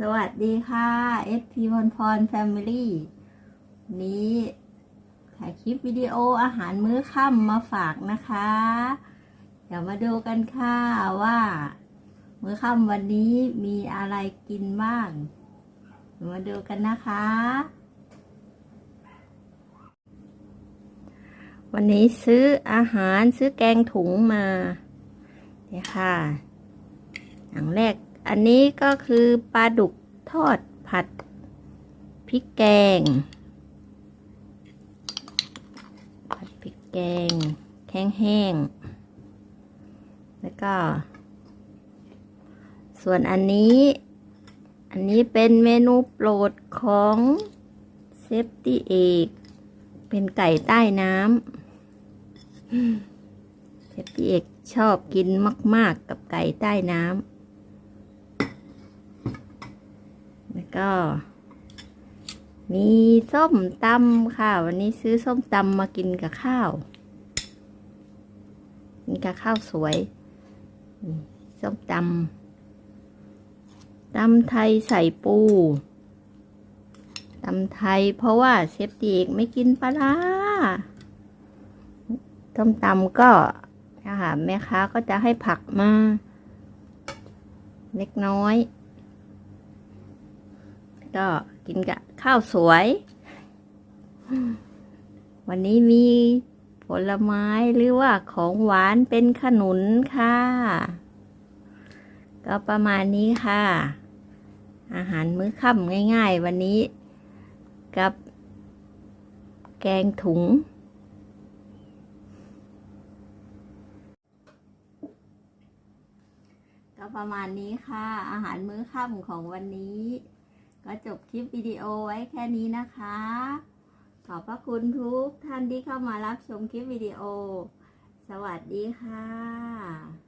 สวัสดีค่ะ SP พรพรแฟมิลี่นี้ถ่ายคลิปวิดีโออาหารมื้อค่ำมาฝากนะคะ เดี๋ยวมาดูกันค่ะว่า มื้อค่ำวันนี้มีอะไรกินบ้าง มาดูกันนะคะ วันนี้ซื้ออาหารซื้อแกงถุงมาเนี่ยค่ะอย่างแรก อันนี้ก็คือปลาดุกทอดผัดพริกแกง ผัดพริกแกงแห้งๆแล้วก็ ส่วนอันนี้ อันนี้เป็นเมนูโปรดของเซฟตี้เอกเป็นไก่ใต้น้ำเซฟตี้เอกชอบกินมาก ๆ กับไก่ใต้น้ำ แล้ว ก็มีส้มตำค่ะ วันนี้ซื้อส้มตำมากินกับข้าวกินกับข้าวสวยส้มตำตำไทยใส่ปูตำไทยเพราะว่าเชฟตีกไม่กินปลาร้าส้มตำก็นะคะแม่ค้าก็จะให้ผักมา เล็กน้อย ก็กินกับข้าวสวย วันนี้มีผลไม้หรือว่าของหวานเป็นขนุนค่ะ ก็ประมาณนี้ค่ะ อาหารมื้อค่ำง่าย ๆ วันนี้กับแกงถุง ก็ประมาณนี้ค่ะ อาหารมื้อค่ำของวันนี้ ก็จบคลิปวิดีโอไว้แค่นี้นะคะ ขอบพระคุณทุกท่านที่เข้ามารับชมคลิปวิดีโอ สวัสดีค่ะ